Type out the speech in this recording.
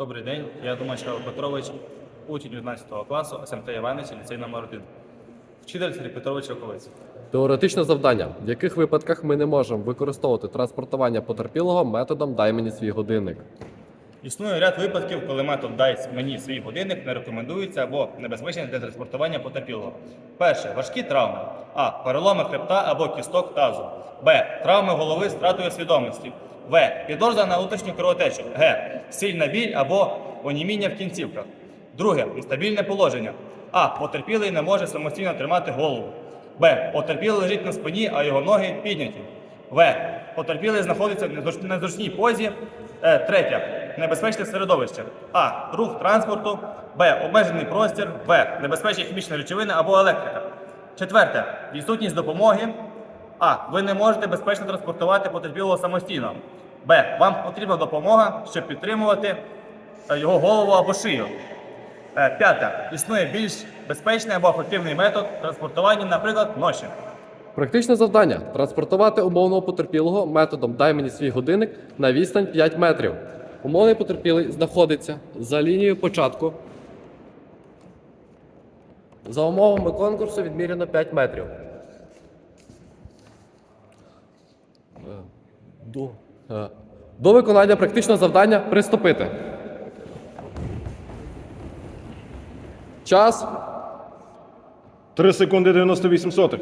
Добрий день, я Думачка Петрович, учень 11 класу СМТ Іванович, ліцей номер 1 Вчитель Сергій Петрович Оковець. Теоретичне завдання. В яких випадках ми не можемо використовувати транспортування потерпілого методом дай мені свій годинник? Існує ряд випадків, коли метод «дай мені свій годинник не рекомендується або небезпечний для транспортування потерпілого. Перше важкі травми. А. Переломи хребта або кісток тазу. Б. Травми голови з втратою свідомості. В. Підозра на внутрішню кровотечу. Г. Сильна біль або оніміння в кінцівках. Друге нестабільне положення. А. Потерпілий не може самостійно тримати голову. Б. Потерпілий лежить на спині, а його ноги підняті. В. Потерпілий знаходиться в незручній позі. Е, Третє. Небезпечне середовище. А. Рух транспорту. Б. Обмежений простір. В. Небезпечні хімічні речовини або електрика. Четверте. Відсутність допомоги. А. Ви не можете безпечно транспортувати потерпілого самостійно. Б. Вам потрібна допомога, щоб підтримувати е, його голову або шию. Е, П'яте. Існує більш безпечний або ефективний метод транспортування, наприклад, ноші. Практичне завдання транспортувати умовного потерпілого методом дай мені свій годинник на відстань 5 метрів. Умовний потерпілий знаходиться за лінією початку. За умовами конкурсу відміряно 5 метрів. До, е, до виконання практичного завдання приступити. Час 3 секунди 98 сотих.